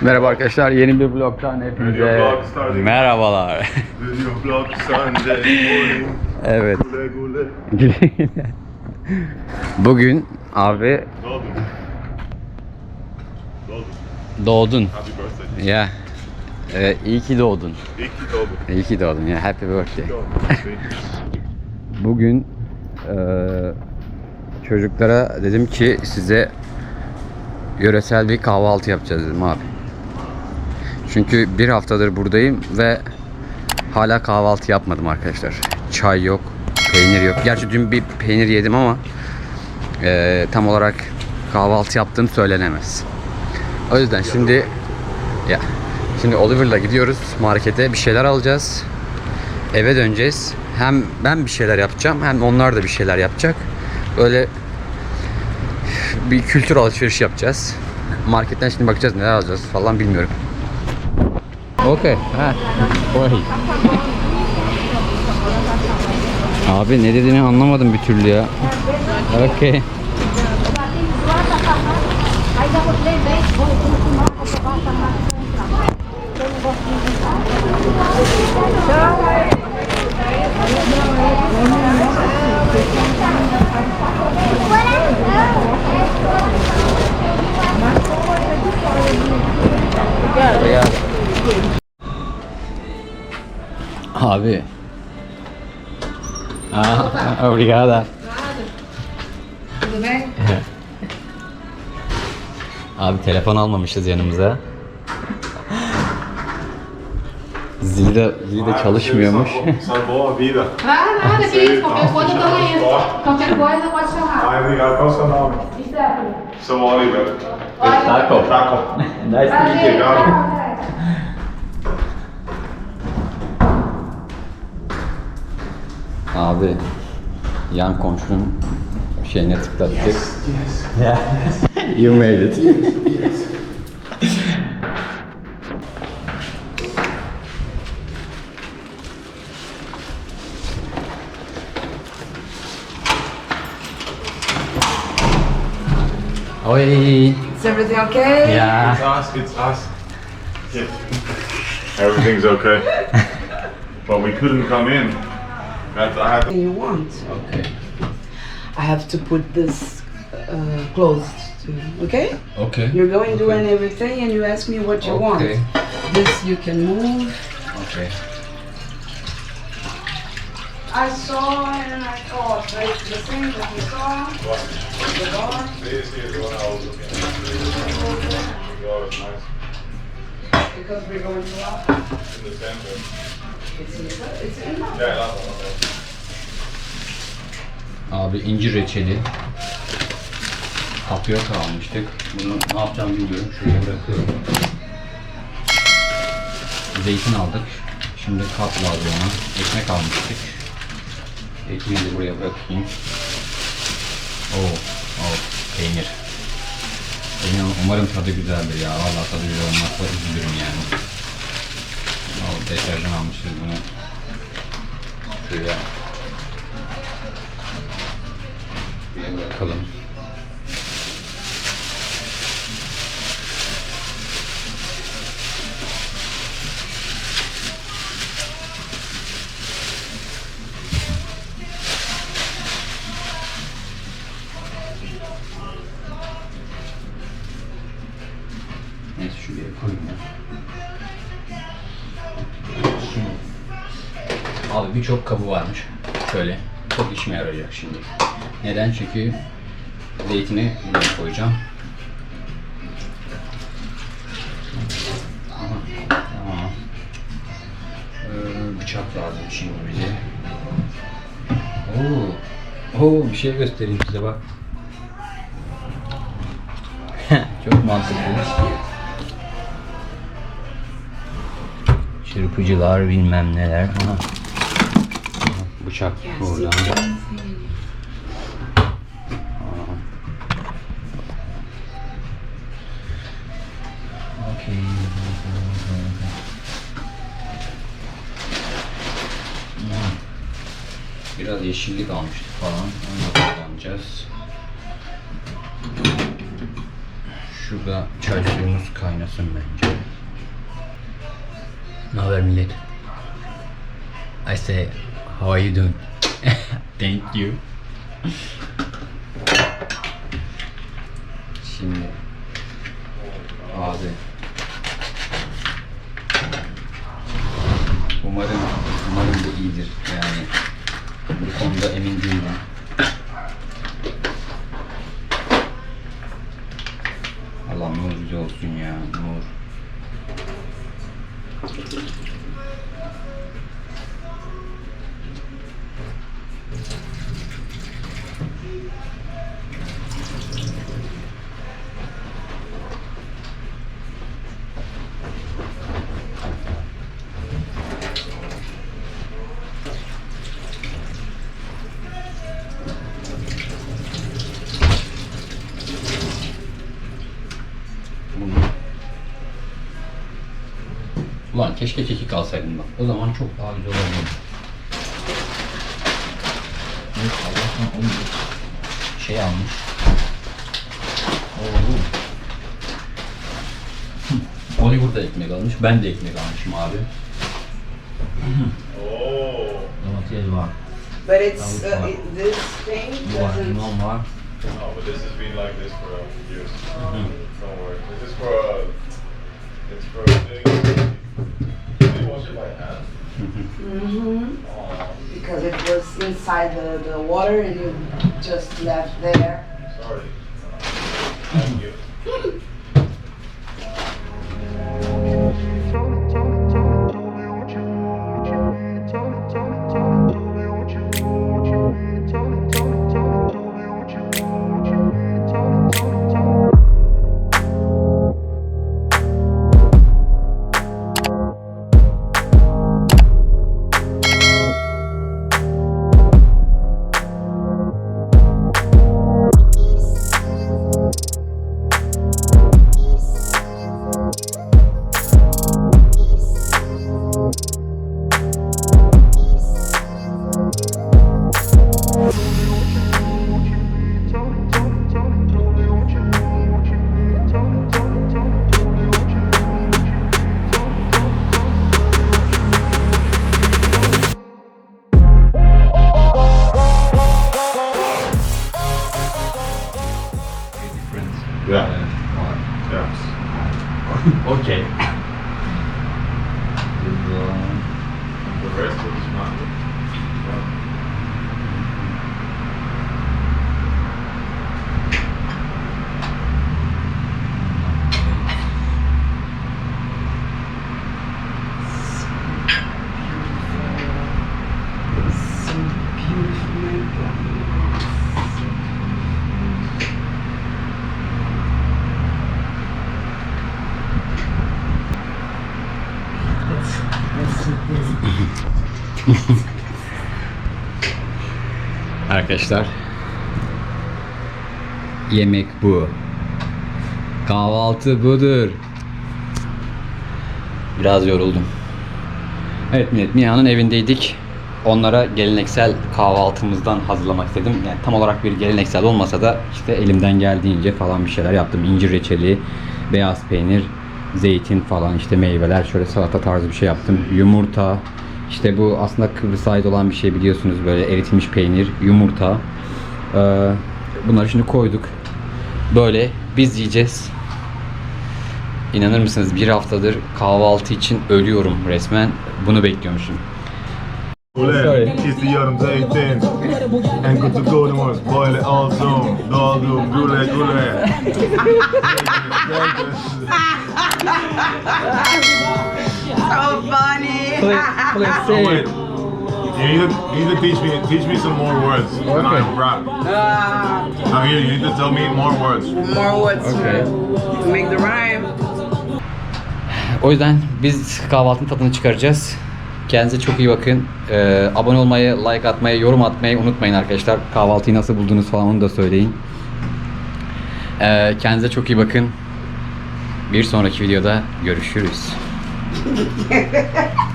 Merhaba arkadaşlar, yeni bir vlogtan hepinize merhabalar. Video vlog evet. Gule gule. Bugün abi Doğdun. Doğdun. doğdun. Happy birthday. Ya. Ee, iyi ki doğdun. İyi ki doğdun. İyi ki doğdun ya. Happy birthday. Bugün eee, çocuklara dedim ki size yöresel bir kahvaltı yapacağız dedim abi. Çünkü bir haftadır buradayım ve hala kahvaltı yapmadım arkadaşlar. Çay yok, peynir yok. Gerçi dün bir peynir yedim ama eee, tam olarak kahvaltı yaptığım söylenemez. O yüzden şimdi ya şimdi Oliver'la gidiyoruz markete bir şeyler alacağız eve döneceğiz. Hem ben bir şeyler yapacağım hem onlar da bir şeyler yapacak. Öyle bir kültür alışveriş yapacağız. Marketten şimdi bakacağız neler alacağız falan bilmiyorum. Okey. Ha. Oy. Abi ne dediğini anlamadım bir türlü ya. Okey. Abi. Ah, obrigada. Tudo bem? Abi telefon almamışız yanımıza. Zili de, zili de çalışmıyormuş. Salvou a vida. Ah, nada, que isso. Qualquer coisa eu tô indo. Qualquer coisa pode chamar. Ai, obrigado. Qual é o seu nome? Stephanie. Sou Oliver. Taco. Taco. Nice to meet you. Obrigado. Abi yan komşunun şeyine tıklattık. Yeah. you made it. Oi. Is everything okay? Yeah. It's us. It's us. Yes. Everything's okay. but we couldn't come in. That's, I You want? Okay. I have to put this uh, closed to, okay? Okay. You're going doing everything and you ask me what you want. Okay. This you can move. Okay. I saw and I thought, but it's the same that you saw. The door. Because we're going to walk. In the center. It's in it's in the Yeah, one. Abi incir reçeli. Tapyoka almıştık. Bunu ne yapacağım bilmiyorum. Şuraya bırakıyorum. Zeytin aldık. Şimdi kap lazım ona. Ekmek almıştık. Ekmeği de buraya bırakayım. Oo, oo, peynir. Peynir umarım tadı güzeldir ya. Vallahi tadı güzel olmazsa üzülürüm yani. Oo, deterjan almışız bunu. Şuraya Buraya bırakalım. Şuraya koyayım ya. Şimdi. Abi birçok kabı varmış. Şöyle. Çok işime yarayacak şimdi. Neden? Çünkü zeytini buraya koyacağım. Ee, bıçak lazım şimdi bize. Oo. Oo, bir şey göstereyim size bak. Çok mantıklı. Çırpıcılar bilmem neler. Aha. Bıçak. Okey. Biraz yeşillik almıştık falan. Onu da kullanacağız. Şurada çay suyumuz kaynasın bence. Ne haber millet? I say, how are you doing? Thank you. Şimdi abi umarım umarım bu iyidir yani bu konuda emin değilim. Allah yüzü olsun ya nur. Thank you. Keşke kekik alsaydım bak. O zaman çok daha güzel olurdu. Evet Allah'tan onu şey almış. Oo. Oliver da ekmek almış. Ben de ekmek almışım abi. Domates var. But it's uh, it, this thing var. doesn't. Limon var. No, but this has been like this for years. Don't worry. This is for uh, it's for thing. Did you it by hand? hmm Oh, Because it was inside the, the water and you just left there. sorry. Yeah. Yeah. Okey. Arkadaşlar yemek bu. Kahvaltı budur. Biraz yoruldum. Evet millet Mia'nın evindeydik. Onlara geleneksel kahvaltımızdan hazırlamak istedim. Yani tam olarak bir geleneksel olmasa da işte elimden geldiğince falan bir şeyler yaptım. İncir reçeli, beyaz peynir, zeytin falan işte meyveler şöyle salata tarzı bir şey yaptım. Yumurta, işte bu aslında Kıbrıs'a ait olan bir şey biliyorsunuz böyle eritilmiş peynir, yumurta. Ee, bunları şimdi koyduk. Böyle biz yiyeceğiz. İnanır mısınız bir haftadır kahvaltı için ölüyorum resmen. Bunu bekliyormuşum. Gule, istiyorum zeytin. En kötü konumuz böyle olsun. Doldum gule gule. So funny. Oh, wait. You need, to, you need to teach me teach me some more words when I rap. Uh, I'm here. You need to tell me more words. more words Okay. to make the rhyme. O yüzden biz kahvaltının tadını çıkaracağız. Kendinize çok iyi bakın. Ee, abone olmayı, like atmayı, yorum atmayı unutmayın arkadaşlar. Kahvaltıyı nasıl buldunuz falan onu da söyleyin. Ee, kendinize çok iyi bakın. Bir sonraki videoda görüşürüz.